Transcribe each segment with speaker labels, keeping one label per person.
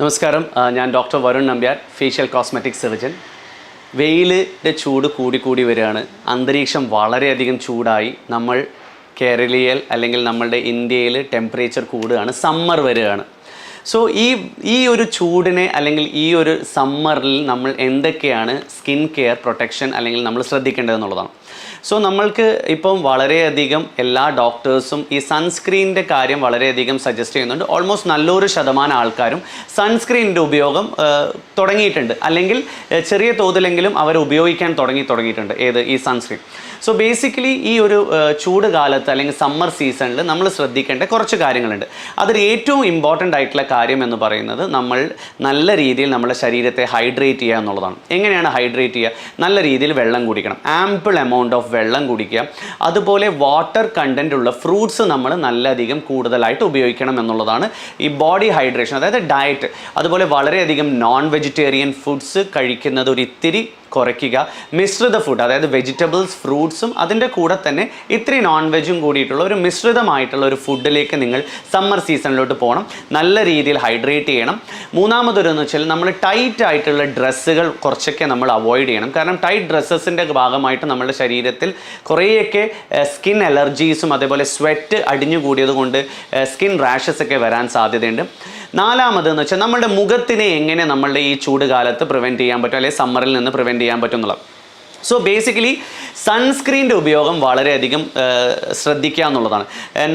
Speaker 1: നമസ്കാരം. ഞാൻ doctor Varun Nambiar facial cosmetic surgeon വെയിലിന്റെ ചൂട് കൂടി കൂടി വരികയാണ്. അന്തരീക്ഷം വളരെയധികം ചൂടായി. നമ്മൾ കേരളീയൽ അല്ലെങ്കിൽ നമ്മളുടെ ഇന്ത്യയിൽ ടെമ്പറേച്ചർ കൂടുകയാണ്. സമ്മർ വരികയാണ്. സോ ഈ ഈ ഒരു ചൂടിനെ അല്ലെങ്കിൽ ഈ ഒരു സമ്മറിൽ നമ്മൾ എന്തൊക്കെയാണ് സ്കിൻ കെയർ പ്രൊട്ടക്ഷൻ അല്ലെങ്കിൽ നമ്മൾ ശ്രദ്ധിക്കേണ്ടതെന്നുള്ളതാണ് സോ നമ്മൾക്ക് ഇപ്പം വളരെയധികം എല്ലാ ഡോക്ടേഴ്സും ഈ സൺസ്ക്രീനിന്റെ കാര്യം വളരെയധികം സജസ്റ്റ് ചെയ്യുന്നുണ്ട്. ഓൾമോസ്റ്റ് നല്ലൊരു ശതമാനം ആൾക്കാരും സൺസ്ക്രീനിന്റെ ഉപയോഗം തുടങ്ങിയിട്ടുണ്ട്. അല്ലെങ്കിൽ ചെറിയ തോതിലെങ്കിലും അവർ ഉപയോഗിക്കാൻ തുടങ്ങി തുടങ്ങിയിട്ടുണ്ട് ഏത് ഈ സൺസ്ക്രീൻ സോ ബേസിക്കലി ഈ ഒരു ചൂട് കാലത്ത് അല്ലെങ്കിൽ സമ്മർ സീസണിൽ നമ്മൾ ശ്രദ്ധിക്കേണ്ട കുറച്ച് കാര്യങ്ങളുണ്ട്. അതിൽ ഏറ്റവും ഇമ്പോർട്ടന്റ് ആയിട്ടുള്ള കാര്യം എന്ന് പറയുന്നത് നമ്മൾ നല്ല രീതിയിൽ നമ്മുടെ ശരീരത്തെ ഹൈഡ്രേറ്റ് ചെയ്യുക എന്നുള്ളതാണ്. എങ്ങനെയാണ് ഹൈഡ്രേറ്റ് ചെയ്യുക? നല്ല രീതിയിൽ വെള്ളം കുടിക്കണം. ആംപിൾ എമൗണ്ട് ഓഫ് വെള്ളം കുടിക്കുക. അതുപോലെ വാട്ടർ കണ്ടന്റ് ഉള്ള ഫ്രൂട്ട്സ് നമ്മൾ നല്ലധികം കൂടുതലായിട്ട് ഉപയോഗിക്കണം എന്നുള്ളതാണ് ഈ ബോഡി ഹൈഡ്രേഷൻ അതായത് ഡയറ്റ് അതുപോലെ വളരെയധികം നോൺ വെജിറ്റേറിയൻ ഫുഡ്സ് കഴിക്കുന്നത് ഒരു ഇത്തിരി കുറയ്ക്കുക. മിശ്രിത ഫുഡ് അതായത് വെജിറ്റബിൾസ് ഫ്രൂട്ട്സും അതിന്റെ കൂടെ തന്നെ ഇത്തിരി നോൺ വെജും കൂടിയിട്ടുള്ള ഒരു മിശ്രിതമായിട്ടുള്ള ഒരു ഫുഡിലേക്ക് നിങ്ങൾ സമ്മർ സീസണിലോട്ട് പോകണം. നല്ല രീതിയിൽ ഹൈഡ്രേറ്റ് ചെയ്യണം. മൂന്നാമതൊരെന്ന് വെച്ചാൽ നമ്മൾ ടൈറ്റ് ആയിട്ടുള്ള ഡ്രസ്സുകൾ കുറച്ചൊക്കെ നമ്മൾ അവോയ്ഡ് ചെയ്യണം. കാരണം ടൈറ്റ് ഡ്രസ്സസിന്റെ ഭാഗമായിട്ട് നമ്മുടെ ശരീരത്തിൽ കുറേയൊക്കെ സ്കിൻ അലർജീസും അതേപോലെ സ്വെറ്റ് അടിഞ്ഞു കൂടിയത് കൊണ്ട് സ്കിൻ റാഷസ് ഒക്കെ വരാൻ സാധ്യതയുണ്ട്. നാലാമത് എന്ന് വെച്ചാൽ നമ്മുടെ മുഖത്തിനെ എങ്ങനെ നമ്മളുടെ ഈ ചൂട് കാലത്ത് പ്രിവെന്റ് ചെയ്യാൻ പറ്റും? അല്ലെങ്കിൽ സമ്മറിൽ നിന്ന് പ്രിവെന്റ് ചെയ്യാൻ പറ്റും എന്നുള്ളത്. സോ ബേസിക്കലി സൺസ്ക്രീന്റെ ഉപയോഗം വളരെയധികം ശ്രദ്ധിക്കുക എന്നുള്ളതാണ്.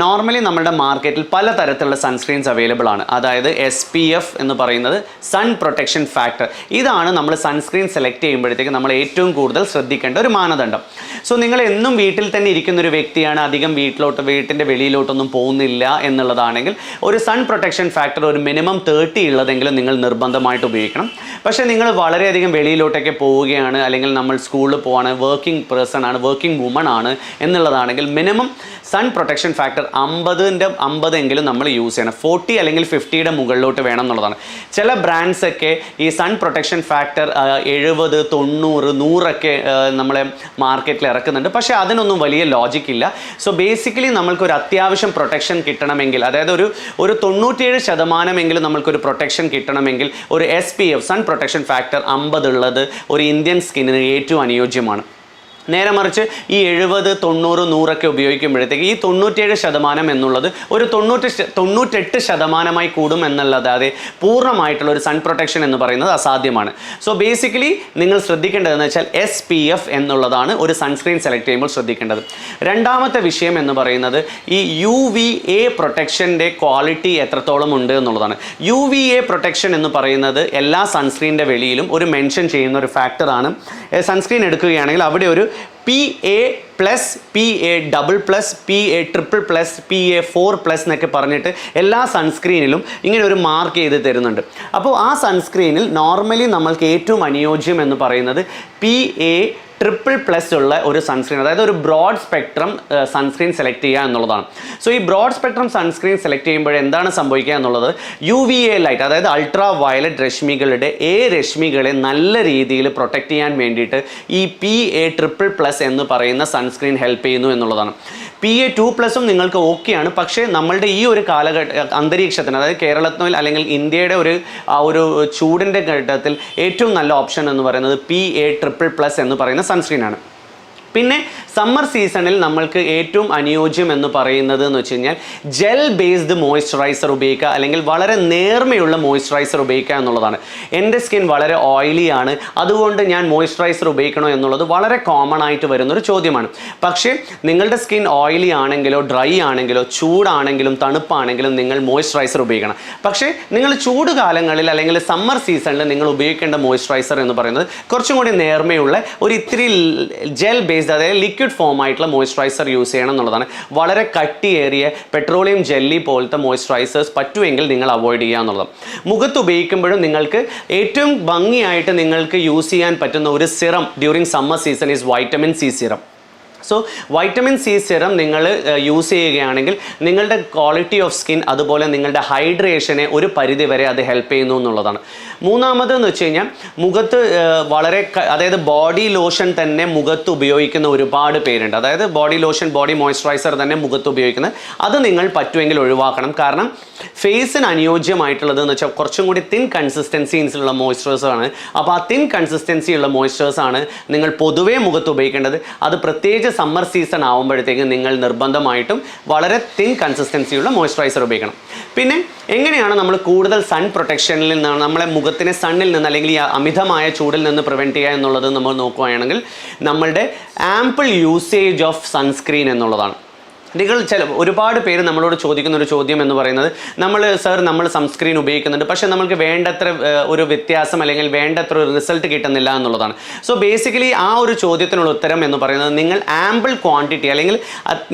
Speaker 1: നോർമലി നമ്മുടെ മാർക്കറ്റിൽ പല തരത്തിലുള്ള സൺസ്ക്രീൻസ് അവൈലബിൾ ആണ്. അതായത് എസ് പി എഫ് എന്ന് പറയുന്നത് സൺ പ്രൊട്ടക്ഷൻ ഫാക്ടർ ഇതാണ് നമ്മൾ സൺസ്ക്രീൻ സെലക്ട് ചെയ്യുമ്പോഴത്തേക്ക് നമ്മൾ ഏറ്റവും കൂടുതൽ ശ്രദ്ധിക്കേണ്ട ഒരു മാനദണ്ഡം. സോ നിങ്ങൾ എന്നും വീട്ടിൽ തന്നെ ഇരിക്കുന്ന ഒരു വ്യക്തിയാണ് അധികം വീട്ടിലോട്ട് വീട്ടിന്റെ വെളിയിലോട്ടൊന്നും പോകുന്നില്ല എന്നുള്ളതാണെങ്കിൽ ഒരു സൺ പ്രൊട്ടക്ഷൻ ഫാക്ടർ ഒരു മിനിമം തേർട്ടി ഉള്ളതെങ്കിലും നിങ്ങൾ നിർബന്ധമായിട്ട് ഉപയോഗിക്കണം. പക്ഷേ നിങ്ങൾ വളരെയധികം വെളിയിലോട്ടൊക്കെ പോവുകയാണ് അല്ലെങ്കിൽ നമ്മൾ സ്കൂളിൽ പോവാണ് വർക്കിംഗ് പേഴ്സൺ ആണ് വർക്കിംഗ് വുമൺ ആണ് എന്നുള്ളതാണെങ്കിൽ മിനിമം സൺ പ്രൊട്ടക്ഷൻ ഫാക്ടർ അമ്പതിന്റെ അമ്പതെങ്കിലും നമ്മൾ യൂസ് ചെയ്യണം. ഫോർട്ടി അല്ലെങ്കിൽ ഫിഫ്റ്റിയുടെ മുകളിലോട്ട് വേണം എന്നുള്ളതാണ്. ചില ബ്രാൻഡ്സ് ഒക്കെ ഈ സൺ പ്രൊട്ടക്ഷൻ ഫാക്ടർ എഴുപത് തൊണ്ണൂറ് നൂറൊക്കെ നമ്മളെ മാർക്കറ്റിൽ ഇറക്കുന്നുണ്ട്. പക്ഷേ അതിനൊന്നും വലിയ ലോജിക് ഇല്ല. സോ ബേസിക്കലി നമ്മൾക്കൊരു അത്യാവശ്യം പ്രൊട്ടക്ഷൻ കിട്ടണമെങ്കിൽ അതായത് ഒരു ഒരു തൊണ്ണൂറ്റിയേഴ് ശതമാനമെങ്കിലും നമ്മൾക്കൊരു പ്രൊട്ടക്ഷൻ കിട്ടണമെങ്കിൽ ഒരു S P F sun protection factor അമ്പത് ഉള്ളത് ഒരു ഇന്ത്യൻ സ്കിന്നിന് ഏറ്റവും അനുയോജ്യമാണ്. നേരെ മറിച്ച് ഈ എഴുപത് തൊണ്ണൂറ് നൂറൊക്കെ ഉപയോഗിക്കുമ്പോഴത്തേക്ക് ഈ തൊണ്ണൂറ്റേഴ് ശതമാനം എന്നുള്ളത് ഒരു തൊണ്ണൂറ്റ് തൊണ്ണൂറ്റെട്ട് ശതമാനമായി കൂടും എന്നുള്ളതാതെ പൂർണമായിട്ടുള്ള ഒരു സൺ പ്രൊട്ടക്ഷൻ എന്ന് പറയുന്നത് അസാധ്യമാണ്. സോ ബേസിക്കലി നിങ്ങൾ ശ്രദ്ധിക്കേണ്ടതെന്ന് വെച്ചാൽ എസ് പി എഫ് എന്നുള്ളതാണ് ഒരു സൺസ്ക്രീൻ സെലക്ട് ചെയ്യുമ്പോൾ ശ്രദ്ധിക്കേണ്ടത്. രണ്ടാമത്തെ വിഷയം എന്ന് പറയുന്നത് ഈ യു വി എ പ്രൊട്ടക്ഷന്റെ ക്വാളിറ്റി എത്രത്തോളം ഉണ്ട് എന്നുള്ളതാണ്. യു വി എ പ്രൊട്ടക്ഷൻ എന്ന് പറയുന്നത് എല്ലാ സൺസ്ക്രീനിന്റെ വെളിയിലും ഒരു മെൻഷൻ ചെയ്യുന്ന ഒരു ഫാക്ടറാണ്. സൺസ്ക്രീൻ എടുക്കുകയാണെങ്കിൽ അവിടെ ഒരു P A plus P A double plus P A triple plus P A four plus എന്നൊക്കെ പറഞ്ഞിട്ട് എല്ലാ സൺസ്ക്രീനിലും ഇങ്ങനെ ഒരു മാർക്ക് ചെയ്ത് തരുന്നുണ്ട്. അപ്പോൾ ആ സൺസ്ക്രീനിൽ നോർമലി നമ്മൾക്ക് ഏറ്റവും അനുയോജ്യം എന്ന് പറയുന്നത് പി എ ട്രിപ്പിൾ പ്ലസ് ഉള്ള ഒരു സൺസ്ക്രീൻ അതായത് ഒരു ബ്രോഡ് സ്പെക്ട്രം സൺസ്ക്രീൻ സെലക്ട് ചെയ്യുക എന്നുള്ളതാണ്. സോ ഈ ബ്രോഡ് സ്പെക്ട്രം സൺസ്ക്രീൻ സെലക്ട് ചെയ്യുമ്പോൾ എന്താണ് സംഭവിക്കുക എന്നുള്ളത്? യു വി എ ലൈറ്റ് അതായത് അൾട്രാ വയലറ്റ് രശ്മികളുടെ എ രശ്മികളെ നല്ല രീതിയിൽ പ്രൊട്ടക്റ്റ് ചെയ്യാൻ വേണ്ടിയിട്ട് ഈ പി എ ട്രിപ്പിൾ പ്ലസ് എന്ന് പറയുന്ന സൺസ്ക്രീൻ ഹെൽപ്പ് ചെയ്യുന്നു എന്നുള്ളതാണ്. പി എ ടു പ്ലസും നിങ്ങൾക്ക് ഓക്കെയാണ് പക്ഷേ നമ്മളുടെ ഈ ഒരു കാലഘട്ട അന്തരീക്ഷത്തിന് അതായത് കേരളത്തിൽ അല്ലെങ്കിൽ ഇന്ത്യയുടെ ഒരു ആ ഒരു ചൂടിന്റെ ഘട്ടത്തിൽ ഏറ്റവും നല്ല ഓപ്ഷൻ എന്ന് പറയുന്നത് പി എ ട്രിപ്പിൾ പ്ലസ് എന്ന് പറയുന്ന സൺസ്ക്രീനാണ് പിന്നെ സമ്മർ സീസണിൽ നമ്മൾക്ക് ഏറ്റവും അനുയോജ്യം എന്ന് പറയുന്നത് എന്ന് വെച്ച് കഴിഞ്ഞാൽ ജെൽ ബേസ്ഡ് മോയ്സ്ചറൈസർ ഉപയോഗിക്കുക അല്ലെങ്കിൽ വളരെ നേർമയുള്ള മോയ്സ്ചറൈസർ ഉപയോഗിക്കുക എന്നുള്ളതാണ്. എന്റെ സ്കിൻ വളരെ ഓയിലി ആണ്. അതുകൊണ്ട് ഞാൻ മോയ്സ്ചറൈസർ ഉപയോഗിക്കണോ എന്നുള്ളത് വളരെ കോമൺ ആയിട്ട് വരുന്നൊരു ചോദ്യമാണ്. പക്ഷേ നിങ്ങളുടെ സ്കിൻ ഓയിലി ആണെങ്കിലോ ഡ്രൈ ആണെങ്കിലോ ചൂടാണെങ്കിലും തണുപ്പാണെങ്കിലും നിങ്ങൾ മോയ്സ്ചറൈസർ ഉപയോഗിക്കണം. പക്ഷേ നിങ്ങൾ ചൂട് കാലങ്ങളിൽ അല്ലെങ്കിൽ സമ്മർ സീസണിൽ നിങ്ങൾ ഉപയോഗിക്കേണ്ട മോയ്സ്ചറൈസർ എന്ന് പറയുന്നത് കുറച്ചും കൂടി നേർമയുള്ള ഒരു ഇത്തിരി ജെൽ ബേസ്ഡ് അതായത് ലിക്വിഡ് ഫോം ആയിട്ടുള്ള മോയ്സ്ചറൈസർ യൂസ് ചെയ്യണം എന്നുള്ളതാണ്. വളരെ കട്ടിയേറിയ പെട്രോളിയം ജെല്ലി പോലത്തെ മോയ്സ്ചറൈസേഴ്സ് പറ്റുമെങ്കിൽ നിങ്ങൾ അവോയ്ഡ് ചെയ്യുക എന്നുള്ളത് മുഖത്ത് ഉപയോഗിക്കുമ്പോഴും നിങ്ങൾക്ക് ഏറ്റവും ഭംഗിയായിട്ട് നിങ്ങൾക്ക് യൂസ് ചെയ്യാൻ പറ്റുന്ന ഒരു serum during summer season is vitamin C serum so vitamin C serum നിങ്ങൾ യൂസ് ചെയ്യുകയാണെങ്കിൽ നിങ്ങളുടെ ക്വാളിറ്റി ഓഫ് സ്കിൻ അതുപോലെ നിങ്ങളുടെ ഹൈഡ്രേഷനെ ഒരു പരിധി വരെ അത് ഹെൽപ്പ് ചെയ്യുന്നു എന്നുള്ളതാണ്. മൂന്നാമത് എന്ന് വെച്ച് കഴിഞ്ഞാൽ മുഖത്ത് വളരെ അതായത് ബോഡി ലോഷൻ തന്നെ മുഖത്ത് ഉപയോഗിക്കുന്ന ഒരുപാട് പേരുണ്ട്. അതായത് ബോഡി ലോഷൻ ബോഡി മോയ്സ്ചറൈസർ തന്നെ മുഖത്ത് ഉപയോഗിക്കുന്നത്. അത് നിങ്ങൾ പറ്റുമെങ്കിൽ ഒഴിവാക്കണം. കാരണം ഫേസിന് അനുയോജ്യമായിട്ടുള്ളത് എന്ന് വെച്ചാൽ കുറച്ചും കൂടി തിൻ കൺസിസ്റ്റൻസിയുള്ള മോയ്സ്ചറേഴ്സ് ആണ്. അപ്പോൾ ആ തിൻ കൺസിസ്റ്റൻസി ഉള്ള മോയ്സ്ചറേഴ്സ് ആണ് നിങ്ങൾ പൊതുവേ മുഖത്ത് ഉപയോഗിക്കേണ്ടത്. അത് പ്രത്യേകിച്ച് സമ്മർ സീസൺ ആകുമ്പോഴത്തേക്ക് നിങ്ങൾ നിർബന്ധമായിട്ടും വളരെ തിൻ കൺസിസ്റ്റൻസിയുള്ള മോയ്സ്ചറൈസർ ഉപയോഗിക്കണം. പിന്നെ എങ്ങനെയാണ് നമ്മൾ കൂടുതൽ സൺ പ്രൊട്ടക്ഷനിൽ നിന്നാണ് നമ്മളെ മുഖത്തിനെ സണ്ണിൽ നിന്ന് അല്ലെങ്കിൽ ഈ അമിതമായ ചൂടിൽ നിന്ന് പ്രിവെന്റ് ചെയ്യുക എന്നുള്ളത് നമ്മൾ നോക്കുകയാണെങ്കിൽ നമ്മളുടെ ആംപിൾ യൂസേജ് ഓഫ് സൺസ്ക്രീൻ എന്നുള്ളതാണ്. നിങ്ങൾ ചില ഒരുപാട് പേര് നമ്മളോട് ചോദിക്കുന്ന ഒരു ചോദ്യം എന്ന് പറയുന്നത് നമ്മൾ സർ നമ്മൾ സൺസ്ക്രീൻ ഉപയോഗിക്കുന്നുണ്ട് പക്ഷേ നമ്മൾക്ക് വേണ്ടത്ര ഒരു വ്യത്യാസം അല്ലെങ്കിൽ വേണ്ടത്ര ഒരു റിസൾട്ട് കിട്ടുന്നില്ല എന്നുള്ളതാണ്. സോ ബേസിക്കലി ആ ഒരു ചോദ്യത്തിനുള്ള ഉത്തരം എന്ന് പറയുന്നത് നിങ്ങൾ ആമ്പിൾ ക്വാണ്ടിറ്റി അല്ലെങ്കിൽ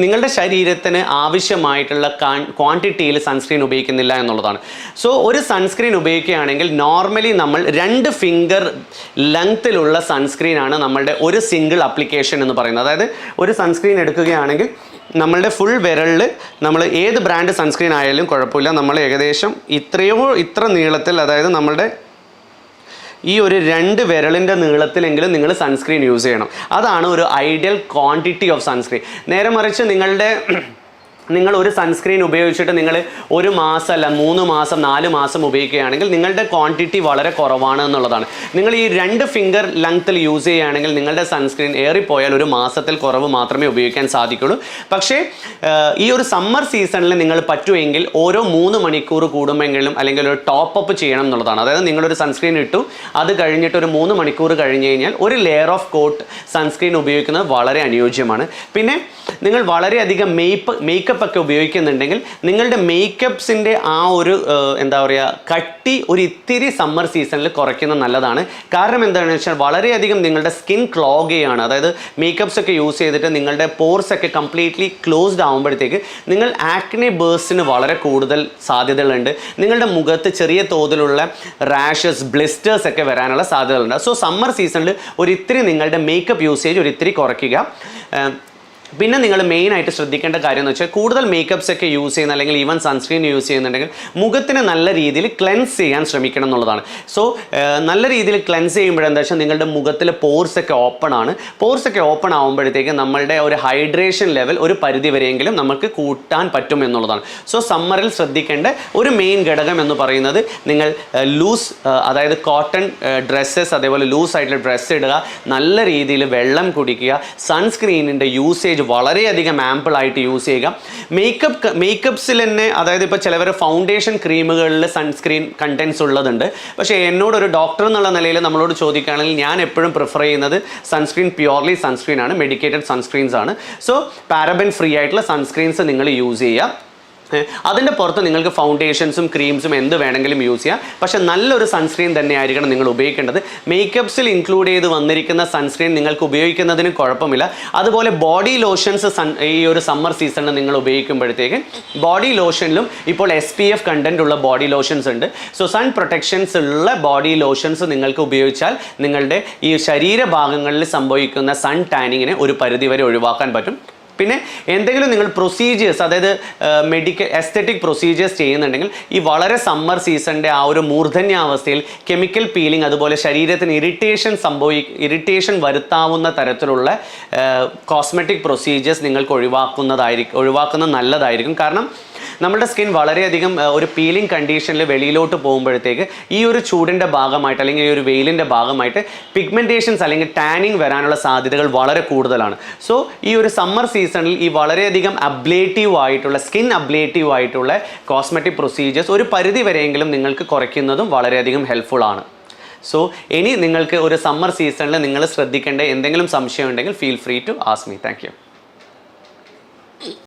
Speaker 1: നിങ്ങളുടെ ശരീരത്തിന് ആവശ്യമായിട്ടുള്ള ക്വാണ്ടിറ്റിയിൽ സൺസ്ക്രീൻ ഉപയോഗിക്കുന്നില്ല എന്നുള്ളതാണ്. സോ ഒരു സൺസ്ക്രീൻ ഉപയോഗിക്കുകയാണെങ്കിൽ നോർമലി നമ്മൾ രണ്ട് ഫിംഗർ ലെങ്ത്തിലുള്ള സൺസ്ക്രീനാണ് നമ്മളുടെ ഒരു സിംഗിൾ അപ്ലിക്കേഷൻ എന്ന് പറയുന്നത്. അതായത് ഒരു സൺസ്ക്രീൻ എടുക്കുകയാണെങ്കിൽ നമ്മളുടെ ഫുൾ വിരലിൽ നമ്മൾ ഏത് ബ്രാൻഡ് സൺസ്ക്രീൻ ആയാലും കുഴപ്പമില്ല. നമ്മൾ ഏകദേശം ഇത്രയോ ഇത്ര നീളത്തിൽ അതായത് നമ്മളുടെ ഈ ഒരു രണ്ട് വിരലിന്റെ നീളത്തിലെങ്കിലും നിങ്ങൾ സൺസ്ക്രീൻ യൂസ് ചെയ്യണം. അതാണ് ഒരു ഐഡിയൽ ക്വാണ്ടിറ്റി ഓഫ് സൺസ്ക്രീൻ നേരെ മറിച്ച് നിങ്ങളുടെ നിങ്ങൾ ഒരു സൺസ്ക്രീൻ ഉപയോഗിച്ചിട്ട് നിങ്ങൾ ഒരു മാസം അല്ല മൂന്ന് മാസം നാല് മാസം ഉപയോഗിക്കുകയാണെങ്കിൽ നിങ്ങളുടെ ക്വാണ്ടിറ്റി വളരെ കുറവാണ് എന്നുള്ളതാണ്. നിങ്ങൾ ഈ രണ്ട് ഫിംഗർ ലെങ്ത്തിൽ യൂസ് ചെയ്യുകയാണെങ്കിൽ നിങ്ങളുടെ സൺസ്ക്രീൻ ഏറിപ്പോയാൽ ഒരു മാസത്തിൽ കുറവ് മാത്രമേ ഉപയോഗിക്കാൻ സാധിക്കുള്ളൂ. പക്ഷേ ഈ ഒരു സമ്മർ സീസണിൽ നിങ്ങൾ പറ്റുമെങ്കിൽ ഓരോ മൂന്ന് മണിക്കൂർ കൂടുമെങ്കിലും അല്ലെങ്കിൽ ഒരു ടോപ്പ് അപ്പ് ചെയ്യണം എന്നുള്ളതാണ്. അതായത് നിങ്ങളൊരു സൺസ്ക്രീൻ ഇട്ടു അത് കഴിഞ്ഞിട്ട് ഒരു മൂന്ന് മണിക്കൂർ കഴിഞ്ഞ് കഴിഞ്ഞാൽ ഒരു ലെയർ ഓഫ് കോട്ട് സൺസ്ക്രീൻ ഉപയോഗിക്കുന്നത് വളരെ അനുയോജ്യമാണ്. പിന്നെ നിങ്ങൾ വളരെയധികം മേപ്പ് മേക്കപ്പ് ഒക്കെ ഉപയോഗിക്കുന്നുണ്ടെങ്കിൽ നിങ്ങളുടെ മേക്കപ്പ്സിന്റെ ആ ഒരു എന്താ പറയുക കട്ടി ഒരു ഇത്തിരി സമ്മർ സീസണിൽ കുറയ്ക്കുന്നത് നല്ലതാണ്. കാരണം എന്താണെന്ന് വെച്ചാൽ വളരെയധികം നിങ്ങളുടെ സ്കിൻ ക്ലോഗ് ചെയ്യാണ് അതായത് മേക്കപ്പ്സ് ഒക്കെ യൂസ് ചെയ്തിട്ട് നിങ്ങളുടെ പോർസ് ഒക്കെ കംപ്ലീറ്റ്ലി ക്ലോസ്ഡ് ആകുമ്പോഴത്തേക്ക് നിങ്ങൾ ആക്നെ ബേഴ്സിന് വളരെ കൂടുതൽ സാധ്യതകളുണ്ട്. നിങ്ങളുടെ മുഖത്ത് ചെറിയ തോതിലുള്ള റാഷസ് ബ്ലിസ്റ്റേഴ്സ് ഒക്കെ വരാനുള്ള സാധ്യതകളുണ്ട്. സോ സമ്മർ സീസണിൽ ഒരു ഇത്തിരി നിങ്ങളുടെ മേക്കപ്പ് യൂസേജ് ഒരു ഇത്തിരി കുറയ്ക്കുക. പിന്നെ നിങ്ങൾ മെയിൻ ആയിട്ട് ശ്രദ്ധിക്കേണ്ട കാര്യം എന്ന് വെച്ചാൽ കൂടുതൽ മേക്കപ്സ് ഒക്കെ യൂസ് ചെയ്യുന്ന അല്ലെങ്കിൽ ഈവൻ സൺസ്ക്രീൻ യൂസ് ചെയ്യുന്നുണ്ടെങ്കിൽ മുഖത്തിന് നല്ല രീതിയിൽ ക്ലെൻസ് ചെയ്യാൻ ശ്രമിക്കണം എന്നുള്ളതാണ്. സോ നല്ല രീതിയിൽ ക്ലെൻസ് ചെയ്യുമ്പോഴെന്താ വെച്ചാൽ നിങ്ങളുടെ മുഖത്തിലെ പോർസ് ഒക്കെ ഓപ്പൺ ആണ്. പോർസ് ഒക്കെ ഓപ്പൺ ആകുമ്പോഴത്തേക്ക് നമ്മളുടെ ഒരു ഹൈഡ്രേഷൻ ലെവൽ ഒരു പരിധി വരെയെങ്കിലും നമുക്ക് കൂട്ടാൻ പറ്റും എന്നുള്ളതാണ്. സോ സമ്മറിൽ ശ്രദ്ധിക്കേണ്ട ഒരു മെയിൻ ഘടകം എന്ന് പറയുന്നത് നിങ്ങൾ ലൂസ് അതായത് കോട്ടൺ ഡ്രസ്സസ് അതേപോലെ ലൂസ് ആയിട്ടുള്ള ഡ്രസ്സ് ഇടുക നല്ല രീതിയിൽ വെള്ളം കുടിക്കുക സൺസ്ക്രീനിന്റെ യൂസേജ് വളരെയധികം ആമ്പിളായിട്ട് യൂസ് ചെയ്യുക. മേക്കപ്പ് മേക്കപ്പ്സിൽ തന്നെ അതായത് ഇപ്പോൾ ചിലവർ ഫൗണ്ടേഷൻ ക്രീമുകളിൽ സൺസ്ക്രീൻ കണ്ടൻസ് ഉള്ളതുണ്ട്. പക്ഷേ എന്നോട് ഒരു ഡോക്ടർ എന്നുള്ള നിലയിൽ നമ്മളോട് ചോദിക്കുകയാണെങ്കിൽ ഞാൻ എപ്പോഴും പ്രിഫർ ചെയ്യുന്നത് സൺസ്ക്രീൻ പ്യുവർലി സൺസ്ക്രീൻ ആണ്. മെഡിക്കേറ്റഡ് സൺസ്ക്രീൻസ് ആണ്. സോ പാരബൻ ഫ്രീ ആയിട്ടുള്ള സൺസ്ക്രീൻസ് നിങ്ങൾ യൂസ് ചെയ്യുക. അതിന്റെ പുറത്ത് നിങ്ങൾക്ക് ഫൗണ്ടേഷൻസും ക്രീംസും എന്ത് വേണമെങ്കിലും യൂസ് ചെയ്യാം. പക്ഷെ നല്ലൊരു സൺസ്ക്രീൻ തന്നെ ആയിരിക്കണം നിങ്ങൾ ഉപയോഗിക്കേണ്ടത്. മേക്കപ്സിൽ ഇൻക്ലൂഡ് ചെയ്ത് വന്നിരിക്കുന്ന സൺസ്ക്രീൻ നിങ്ങൾക്ക് ഉപയോഗിക്കുന്നതിന് കുഴപ്പമില്ല. അതുപോലെ ബോഡി ലോഷൻസ് സൺ ഈ ഒരു സമ്മർ സീസണിൽ നിങ്ങൾ ഉപയോഗിക്കുമ്പോഴത്തേക്ക് ബോഡി ലോഷനിലും ഇപ്പോൾ എസ് പി എഫ് കണ്ടന്റ് ഉള്ള ബോഡി ലോഷൻസ് ഉണ്ട്. സോ സൺ പ്രൊട്ടക്ഷൻസ് ഉള്ള ബോഡി ലോഷൻസ് നിങ്ങൾക്ക് ഉപയോഗിച്ചാൽ നിങ്ങളുടെ ഈ ശരീരഭാഗങ്ങളിൽ സംഭവിക്കുന്ന സൺ ടാനിങ്ങിനെ ഒരു പരിധിവരെ ഒഴിവാക്കാൻ പറ്റും. പിന്നെ എന്തെങ്കിലും നിങ്ങൾ പ്രൊസീജിയേഴ്സ് അതായത് മെഡിക്കൽ എസ്തെറ്റിക് പ്രൊസീജിയേഴ്സ് ചെയ്യുന്നുണ്ടെങ്കിൽ ഈ വളരെ സമ്മർ സീസണിന്റെ ആ ഒരു മൂർധന്യാവസ്ഥയിൽ കെമിക്കൽ പീലിംഗ് അതുപോലെ ശരീരത്തിന് ഇറിറ്റേഷൻ സംഭവി ഇറിറ്റേഷൻ വരുത്താവുന്ന തരത്തിലുള്ള കോസ്മെറ്റിക് പ്രൊസീജിയേഴ്സ് നിങ്ങൾക്ക് ഒഴിവാക്കുന്നതായിരിക്കും ഒഴിവാക്കുന്നത് നല്ലതായിരിക്കും. കാരണം നമ്മുടെ സ്കിൻ വളരെയധികം ഒരു പീലിംഗ് കണ്ടീഷനിൽ വെളിയിലോട്ട് പോകുമ്പോഴത്തേക്ക് ഈ ഒരു ചൂടിന്റെ ഭാഗമായിട്ട് അല്ലെങ്കിൽ ഈ ഒരു വെയിലിന്റെ ഭാഗമായിട്ട് പിഗ്മെന്റേഷൻസ് അല്ലെങ്കിൽ ടാനിങ് വരാനുള്ള സാധ്യതകൾ വളരെ കൂടുതലാണ്. സോ ഈ ഒരു സമ്മർ സീസണിൽ ഈ വളരെയധികം അബ്ലേറ്റീവ് ആയിട്ടുള്ള സ്കിൻ അബ്ലേറ്റീവ് ആയിട്ടുള്ള കോസ്മെറ്റിക് പ്രൊസീജിയേഴ്സ് ഒരു പരിധി വരെയെങ്കിലും നിങ്ങൾക്ക് കുറയ്ക്കുന്നതും വളരെയധികം ഹെൽപ്ഫുൾ ആണ്. സോ ഇനി നിങ്ങൾക്ക് ഒരു സമ്മർ സീസണിൽ നിങ്ങൾ ശ്രദ്ധിക്കേണ്ട എന്തെങ്കിലും സംശയം ഉണ്ടെങ്കിൽ feel free to ask me thank you